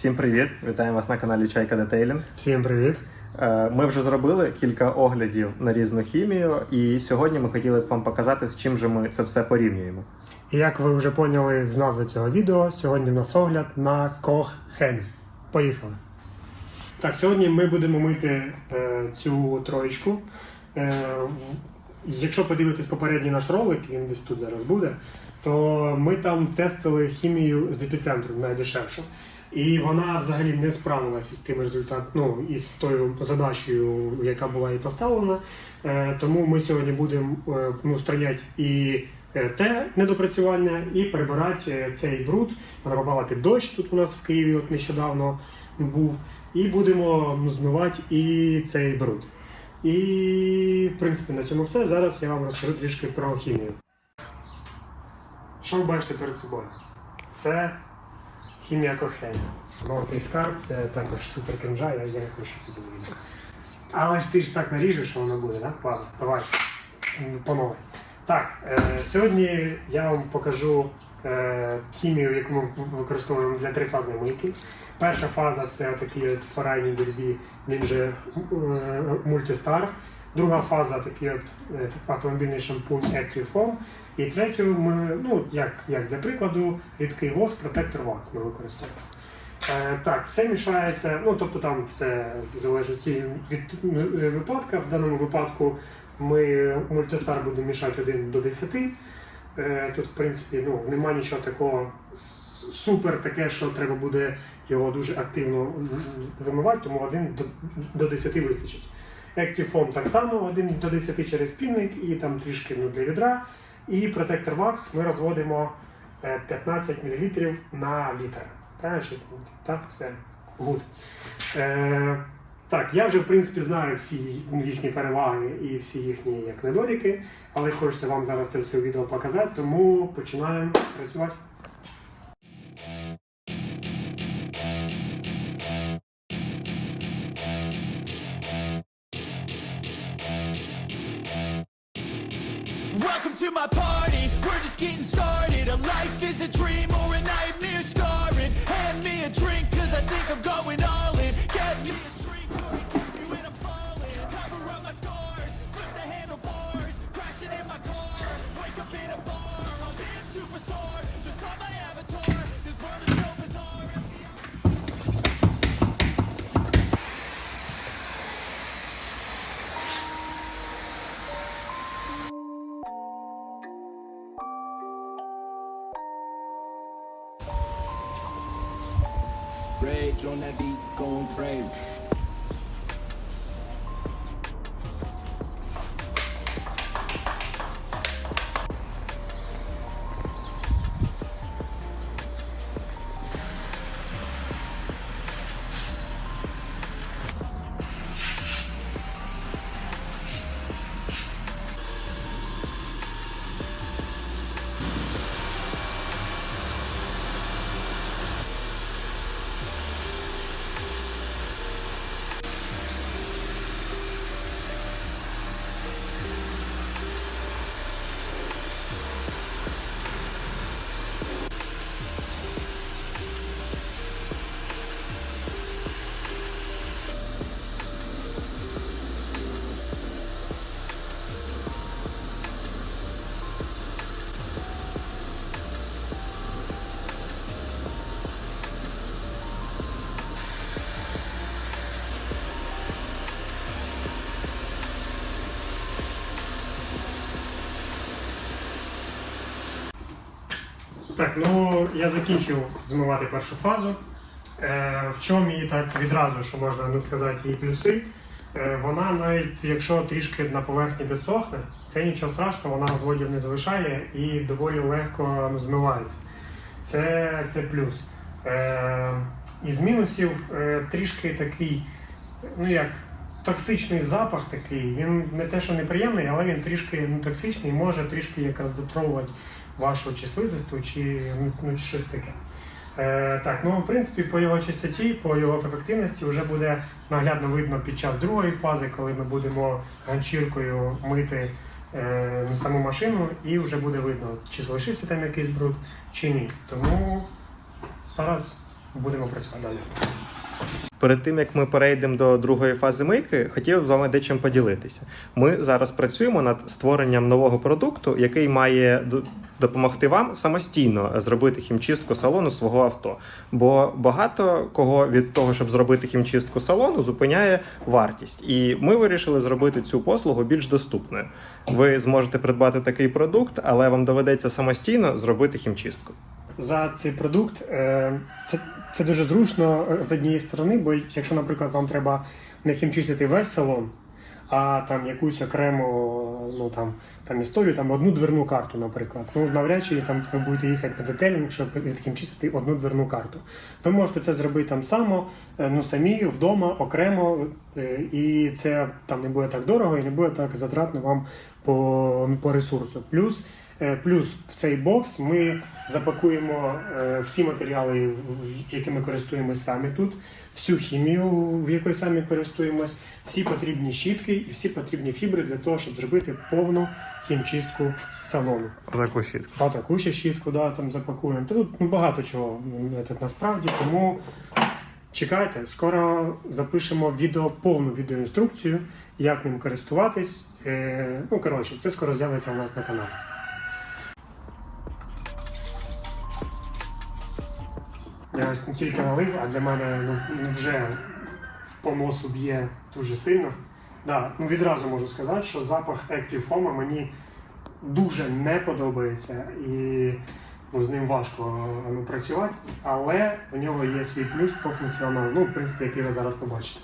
Всім привіт! Вітаємо вас на каналі Чайка Детейлінг. Всім привіт! Е, Ми вже зробили кілька оглядів на різну хімію, і сьогодні ми хотіли б вам показати, з чим же ми це все порівнюємо. І як ви вже поняли з назви цього відео, сьогодні в нас огляд на Кох Хемі. Поїхали. Так, сьогодні ми будемо мити е, цю троєчку. Е, якщо подивитись попередній наш ролик, він десь тут зараз буде, то ми там тестили хімію з епіцентру найдешевшу. І вона взагалі не справилася з тим результатом, ну із тою задачею, яка була і поставлена. Е, тому ми сьогодні будемо е, ну, устраняти і е, те недопрацювання, і прибирати цей бруд. Вона попала під дощ тут у нас в Києві, от нещодавно був. І будемо ну, змивати і цей бруд. І, в принципі, на цьому все. Зараз я вам розкажу трішки про хімію. Що ви бачите перед собою? Це хімія кохення. Ну, цей скарб це також супер кінжа, я, я не хочу це відео. Але ж ти ж так наріжеш, що воно буде, так? Ладно, давай. Новій. Так, е, сьогодні я вам покажу е, хімію, яку ми використовуємо для трифазної мийки. Перша фаза це от форайні дербі, він же е, мультистар. Друга фаза такий от е, автомобільний шампунь Active Foam. І третю ми, ну як, як для прикладу, рідкий воск, протектор Wax ми використовуємо. Е, так, все мішається, ну тобто там все в залежності від е, випадка. В даному випадку ми мультистар будемо мішати 1 до 10. Е, тут, в принципі, ну, нема нічого такого супер таке, що треба буде його дуже активно вимивати, тому 1 до, до 10 вистачить. Active Foam так само 1 до 10 через пінник і там трішки ну, для відра. І протектор Wax ми розводимо е, 15 мл на літр. Правильно? Так, все. Гуд. Е, так, я вже в принципі знаю всі їхні переваги і всі їхні як недоліки, але хочеться вам зараз це все відео показати, тому починаємо працювати. To my party, we're just getting started. A life is a dream or a nightmare be going crazy. Так, ну я закінчив змивати першу фазу. Е, в чому її так відразу, що можна ну, сказати, її плюси. Е, вона навіть якщо трішки на поверхні підсохне, це нічого страшного, вона розводів не залишає і доволі легко ну, змивається. Це, це плюс. Е, із мінусів е, трішки такий, ну як токсичний запах такий. Він не те, що неприємний, але він трішки ну, токсичний, може трішки якраз дотровувати вашу числизисту чи ну, ну, щось таке. Е, так, ну в принципі, по його чистоті, по його ефективності вже буде наглядно видно під час другої фази, коли ми будемо ганчіркою мити е, ну, саму машину, і вже буде видно, чи залишився там якийсь бруд, чи ні. Тому зараз будемо працювати далі. Перед тим як ми перейдемо до другої фази мийки, хотів з вами дечим поділитися. Ми зараз працюємо над створенням нового продукту, який має допомогти вам самостійно зробити хімчистку салону свого авто. Бо багато кого від того, щоб зробити хімчистку салону, зупиняє вартість. І ми вирішили зробити цю послугу більш доступною. Ви зможете придбати такий продукт, але вам доведеться самостійно зробити хімчистку. За цей продукт. е, Це, це дуже зручно е, з однієї сторони, бо якщо, наприклад, вам треба не хімчистити весь салон, а там якусь окрему ну, там, там історію, там одну дверну карту, наприклад. Ну, навряд чи там ви будете їхати на детелінг, щоб відхімчистити одну дверну карту. Ви можете це зробити там само, е, ну самі вдома, окремо, і це там не буде так дорого і не буде так затратно вам по, по ресурсу. Плюс Плюс в цей бокс ми запакуємо е, всі матеріали, якими користуємось самі тут, всю хімію, в якої самі користуємось, всі потрібні щітки і всі потрібні фібри для того, щоб зробити повну хімчистку салону. А Таку щітку. А таку ще щітку да, там запакуємо. Та тут ну, багато чого е, насправді, тому чекайте, скоро запишемо відео, повну відеоінструкцію, як ним користуватись. Е, ну, коротше, це скоро з'явиться у нас на каналі. Я ось не тільки налив, а для мене ну, ну, вже по носу б'є дуже сильно. Да, ну відразу можу сказати, що запах Active Foam мені дуже не подобається і ну, з ним важко ну, працювати, але у нього є свій плюс по функціоналу, ну, в принципі, який ви зараз побачите.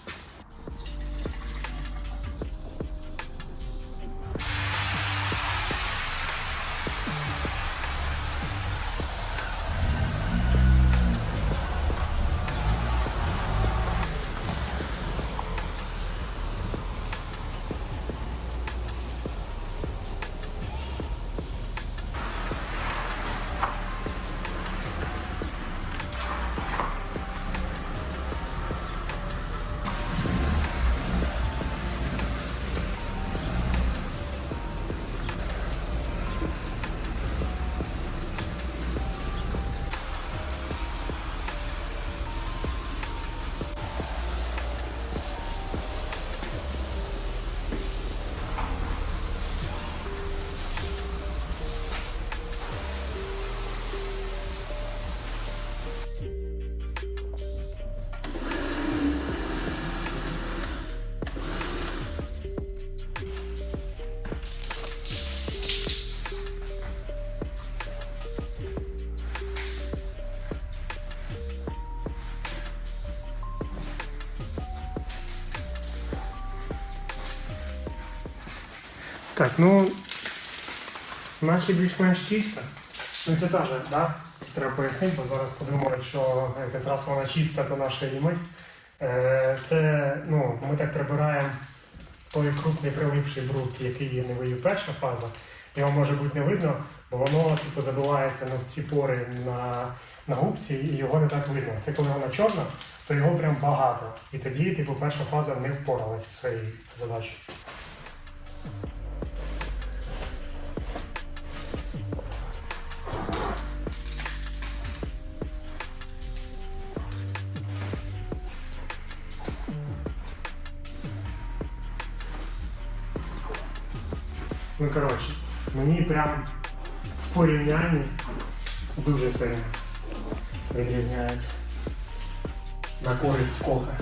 Так, ну наче більш-менш чисто. Ну це теж, да? Треба пояснити, бо зараз подумають, що якраз вона чиста, то наша мить. Е, Це ну, ми так прибираємо той крупний прилипший бруд, який є невою перша фаза. Його може бути не видно, бо воно типу, забивається на ці пори на, на губці і його не так видно. Це коли вона чорна, то його прям багато. І тоді, типу, перша фаза не впоралася своєю задачею. Ну, коротше, мені прям в порівнянні дуже сильно відрізняється на користь кофе.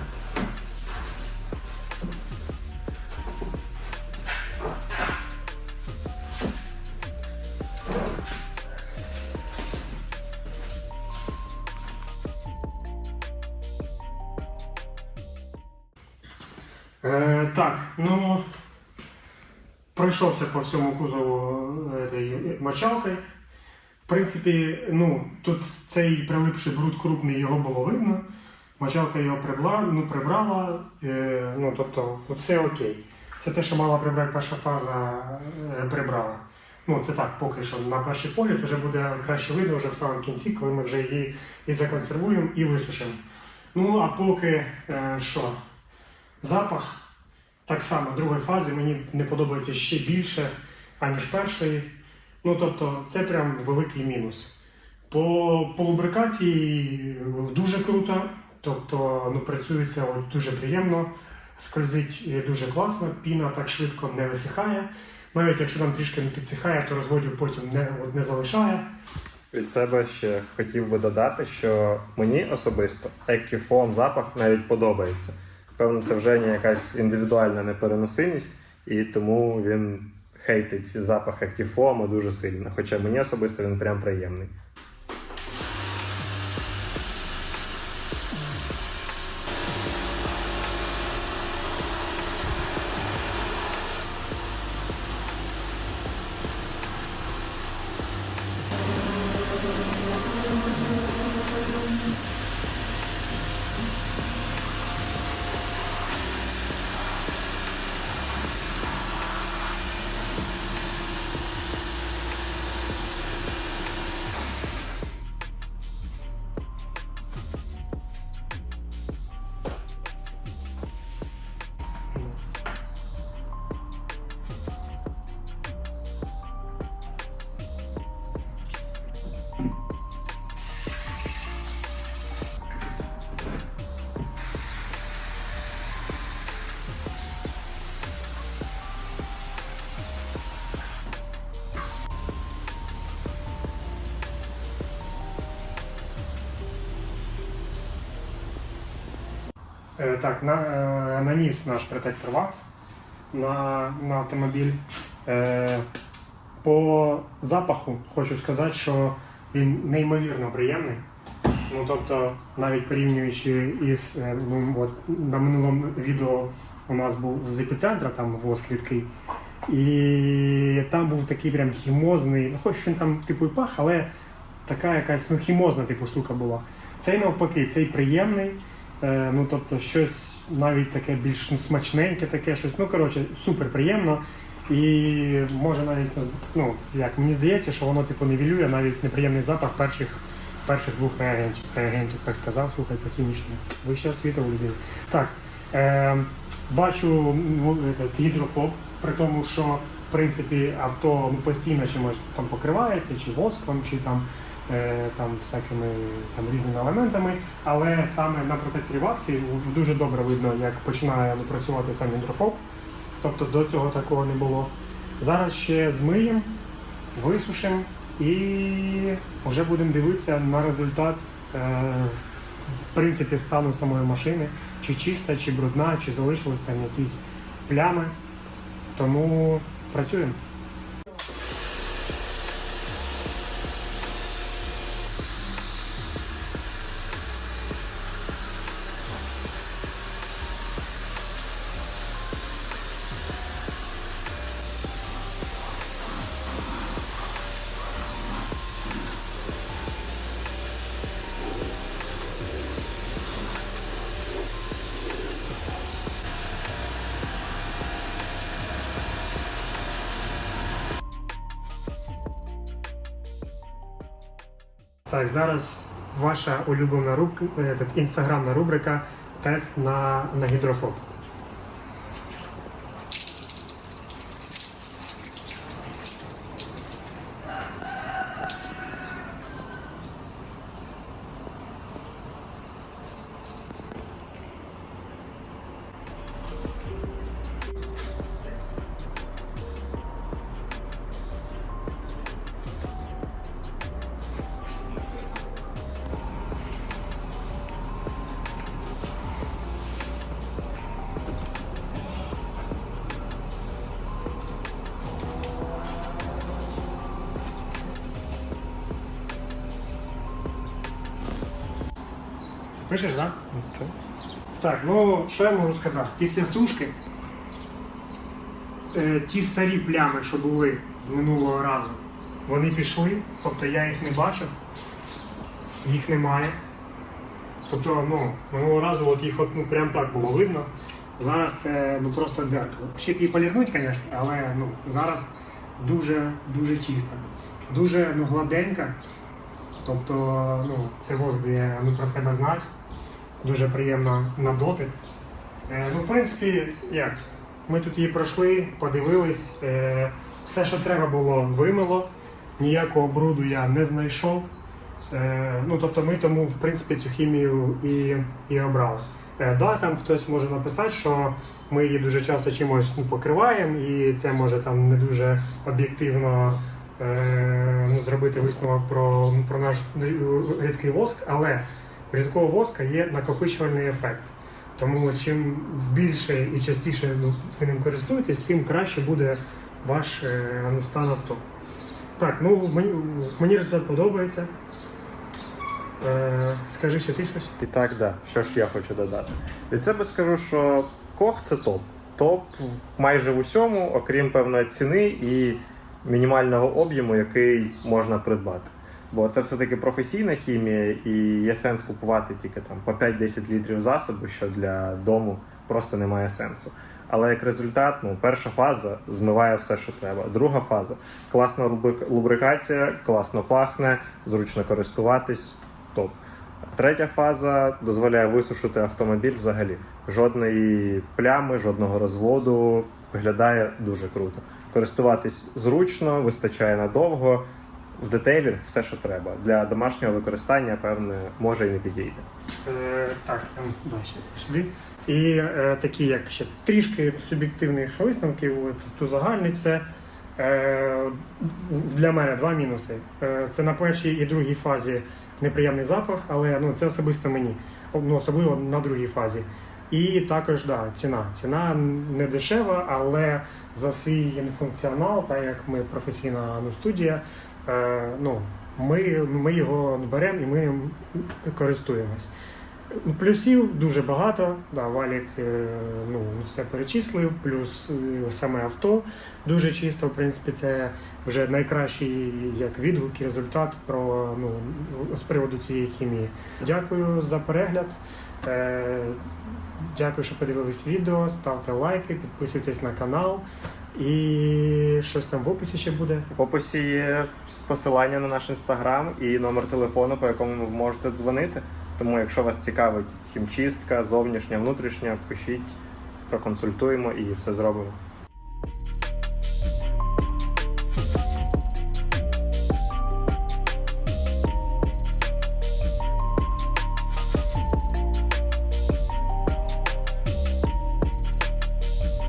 Пройшовся по всьому кузову е, мочалки. В принципі, ну, тут цей прилипший бруд крупний, його було видно. Мочалка його прибла, ну, прибрала, е, ну, тобто все окей. Це те, що мала прибрати перша фаза, е, прибрала. Ну, це так, поки що на перший погляд вже буде краще видно вже в самому кінці, коли ми вже її і законсервуємо, і висушимо. Ну, а поки е, що? Запах так само другої фази мені не подобається ще більше, аніж першої. Ну тобто, це прям великий мінус. По, по лубрикації дуже круто, тобто ну, працюється дуже приємно, скользить е, дуже класно, піна так швидко не висихає. Навіть якщо там трішки не підсихає, то розводів потім не, от, не залишає. Від себе ще хотів би додати, що мені особисто екіфом запах навіть подобається. Певно, це вже не якась індивідуальна непереносимість, і тому він хейтить запах екіфому дуже сильно. Хоча мені особисто він прям приємний. Так, на, е, наніс наш Protector Wax на, на автомобіль. Е, По запаху хочу сказати, що він неймовірно приємний. Ну, тобто, навіть порівнюючи із е, ну, от, на минулому відео у нас був з епіцентра, там воск рідкий. І там був такий прям хімозний, ну хоч він там типу і пах, але така якась ну, хімозна типу штука була. Цей навпаки, цей приємний. Е, ну, тобто, щось навіть таке більш смачненьке, таке щось. Ну, коротше, супер приємно. І може навіть, ну, як мені здається, що воно типу нівелює навіть неприємний запах перших, перших двох реагентів, реагентів, так сказав, слухай, по хімічному. Вища освіта у людини. Так, е, бачу ну, гідрофоб, при тому, що в принципі авто постійно чимось там покривається, чи воском, чи там там всякими там різними елементами, але саме на протекторі ваксі дуже добре видно, як починає працювати сам гідрофоб. Тобто до цього такого не було. Зараз ще змиємо, висушимо і вже будемо дивитися на результат е, в принципі стану самої машини, чи чиста, чи брудна, чи залишились там якісь плями. Тому працюємо. Так, зараз ваша улюблена рубка, е, інстаграмна рубрика тест на, на гідрофоб. Пишеш, так? Да? Так, ну що я можу сказати? Після сушки е, ті старі плями, що були з минулого разу, вони пішли, тобто я їх не бачив, їх немає. Тобто, ну, минулого разу от їх от, ну, прям так було видно. Зараз це ну, просто дзеркало. Ще б її полірнуть, звісно, але ну, зараз дуже дуже чисто. Дуже ну, гладенька. Тобто, ну, це дає ну, про себе знати. Дуже приємно на дотик. Е, ну, в принципі, як? Ми тут її пройшли, подивились. Е, все, що треба було, вимило. Ніякого бруду я не знайшов. Е, ну, тобто ми тому, в принципі, цю хімію і, і обрали. Да, там хтось може написати, що ми її дуже часто чимось ну, покриваємо, і це може там не дуже об'єктивно ну, зробити висновок про, про наш рідкий воск, але рідкого воска є накопичувальний ефект. Тому чим більше і частіше ви ним користуєтесь, тим краще буде ваш е, ну, стан авто. Так, ну мені, мені результат подобається. Е, скажи ще ти щось. І так, да. Що ж я хочу додати? Від себе скажу, що Кох це топ. Топ майже в усьому, окрім певної ціни і мінімального об'єму, який можна придбати. Бо це все-таки професійна хімія, і є сенс купувати тільки там по 5-10 літрів засобу, що для дому просто немає сенсу. Але як результат, ну, перша фаза змиває все, що треба. Друга фаза класна лубрикація, класно пахне, зручно користуватись, топ. Третя фаза дозволяє висушити автомобіль взагалі. Жодної плями, жодного розводу. Виглядає дуже круто. Користуватись зручно, вистачає надовго. В детейлінг все, що треба. Для домашнього використання, певне, може і не підійде. Е, так, ем, да, сюди. І е, такі, як ще трішки суб'єктивних висновків, от, тут загальний це. Е, для мене два мінуси. Е, це на першій і другій фазі неприємний запах, але ну, це особисто мені, ну, особливо на другій фазі. І також да, ціна. Ціна не дешева, але за свій функціонал, так як ми професійна ну, студія, е, ну, ми, ми його беремо і ми ним користуємось. Плюсів дуже багато. Да, Валік е, ну, все перечислив, плюс е, саме авто дуже чисто. В принципі, це вже найкращий як відгук і результат про ну, з приводу цієї хімії. Дякую за перегляд. Е, Дякую, що подивились відео. Ставте лайки, підписуйтесь на канал. І щось там в описі ще буде. В описі є посилання на наш інстаграм і номер телефону, по якому ви можете дзвонити. Тому, якщо вас цікавить хімчистка, зовнішня, внутрішня, пишіть, проконсультуємо і все зробимо.